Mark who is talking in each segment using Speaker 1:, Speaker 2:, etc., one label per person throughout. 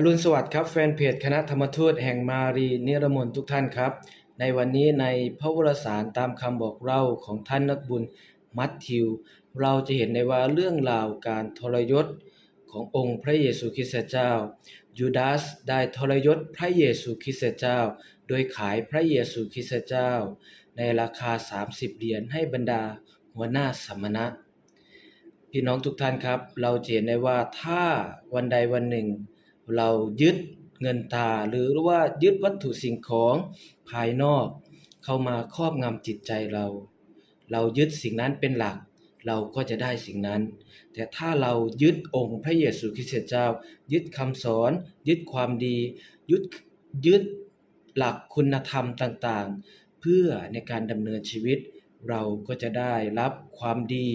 Speaker 1: อรุณสวัสดิ์ครับแฟนเพจคณะธรรมทูตแห่งมารีนิรมนทุกท่านครับ ในวันนี้ในพระวรสารตามคำบอกเล่าของท่านนักบุญมัทธิว เราจะเห็นในว่าเรื่องราวการทรยศขององค์พระเยซูคริสต์เจ้า ยูดาสได้ทรยศพระเยซูคริสต์เจ้า โดยขายพระเยซูคริสต์เจ้า ในราคา 30เหรียญให้บรรดาหัวหน้าสมณะพี่น้องทุกท่านครับ เราจะเห็นได้ว่าถ้าวันใดวันหนึ่ง เรายึดเงินตาหรือว่ายึดวัตถุสิ่งของภายนอก เข้ามาครอบงำจิตใจเรา เรายึดสิ่งนั้นเป็นหลัก เราก็จะได้สิ่งนั้น แต่ถ้าเรายึดองค์พระเยซูคริสต์เจ้า ยึดคำสอน ยึดความดี ยึดยึดหลักคุณธรรมต่างๆ เพื่อในการดำเนินชีวิต เราก็จะได้รับความดี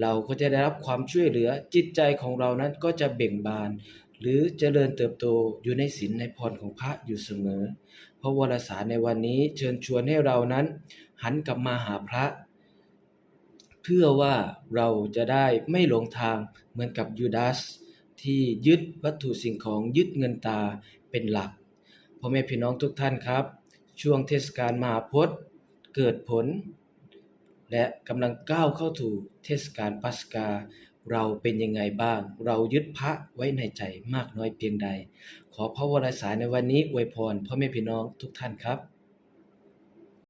Speaker 1: เราก็จะได้รับความช่วยเหลือจิตใจของเรานั้นก็จะเบ่งบาน หรือเจริญเติบโตอยู่ในศีลในพรของพระอยู่เสมอเพราะวารสารในวันนี้เชิญชวนให้เรานั้น หันกลับมาหาพระ เพื่อว่าเราจะได้ไม่หลงทางเหมือนกับยูดาสที่ยึดวัตถุสิ่งของยึดเงินตาเป็นหลักพ่อแม่พี่น้องทุกท่านครับ ช่วงเทศกาลมหาพจน์เกิดผล และกำลังก้าวเข้าสู่เทศกาลปัสกา เราเป็นยังไงบ้าง เรายึดพระไว้ในใจมากน้อยเพียงใด ขอพระวรสารในวันนี้อวยพรพ่อแม่พี่น้องทุกท่านครับ